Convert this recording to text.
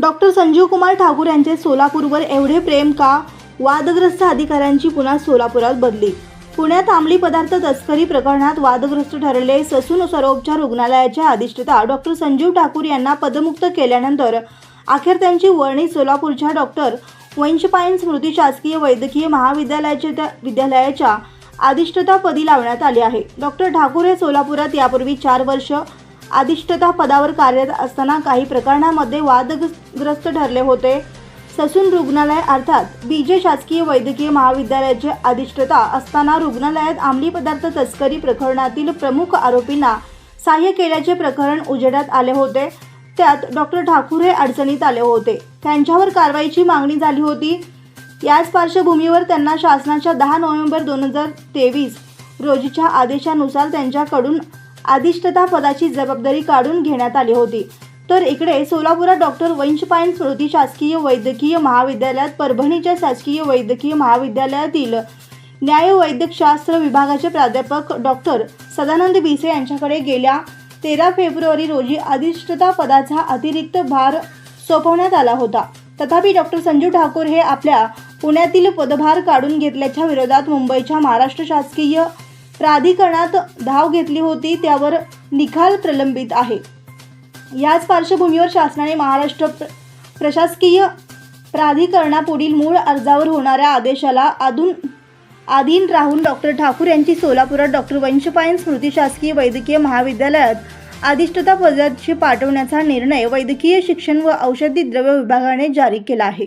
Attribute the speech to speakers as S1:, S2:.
S1: Doctor Sanjeev Kumar Thakur यांचे सोलापूरवर एवढे प्रेम का? वादग्रस्त अधिकाऱ्यांची पुन्हा सोलापुरात बदली. पुण्यात अंमली पदार्थ तस्करी प्रकरणात वादग्रस्त ठरले ससून सरोपचार रुग्णालयाच्या अधिष्ठता डॉक्टर संजीव ठाकूर यांना पदमुक्त केल्यानंतर अखेर त्यांची वर्णी सोलापूरच्या डॉक्टर वंशपायन स्मृती शासकीय वैद्यकीय महाविद्यालयाच्या त्या विद्यालयाच्या अधिष्ठतापदी लावण्यात आले आहे. डॉक्टर ठाकूर हे सोलापुरात यापूर्वी चार वर्ष अधिष्ठता पदावर कार्यरत असताना काही प्रकरणामध्ये वादग्रस्त ठरले होते. ससून रुग्णालय अर्थात बी जे शासकीय वैद्यकीय महाविद्यालयाचे अधिष्ठता असताना रुग्णालयात अंमली पदार्थ तस्करी प्रकरणातील प्रमुख आरोपींना सहाय्य केल्याचे प्रकरण उजेडात आले होते. त्यात डॉक्टर ठाकूर हे अडचणीत आले होते. त्यांच्यावर कारवाईची मागणी झाली होती. याच पार्श्वभूमीवर त्यांना शासनाच्या दहा नोव्हेंबर दोन हजार तेवीस रोजीच्या आदेशानुसार त्यांच्याकडून अधिष्ठता पदाची जबाबदारी काढून घेण्यात आली होती. तर इकडे सोलापुरात डॉक्टर वंशपायन स्मृती शासकीय वैद्यकीय महाविद्यालयात परभणीच्या शासकीय वैद्यकीय महाविद्यालयातील न्यायवैद्यकशास्त्र विभागाचे प्राध्यापक डॉक्टर सदानंद बिसे यांच्याकडे गेल्या तेरा फेब्रुवारी रोजी अधिष्ठता पदाचा अतिरिक्त भार सोपवण्यात आला होता. तथापि डॉक्टर संजू ठाकूर हे आपल्या पुण्यातील पदभार काढून घेतल्याच्या विरोधात मुंबईच्या महाराष्ट्र शासकीय प्राधिकरणात धाव घेतली होती त्यावर निकाल प्रलंबित आहे. याच पार्श्वभूमीवर शासनाने महाराष्ट्र प्र- प्रशासकीय प्राधिकरणापुढील मूळ अर्जावर होणाऱ्या आदेशाला अधून आधीन राहून डॉक्टर ठाकूर यांची सोलापुरात डॉक्टर वंशपायन स्मृती शासकीय वैद्यकीय महाविद्यालयात अधिष्ठता पदाशी पाठवण्याचा निर्णय वैद्यकीय शिक्षण व औषधी द्रव्य विभागाने जारी केला आहे.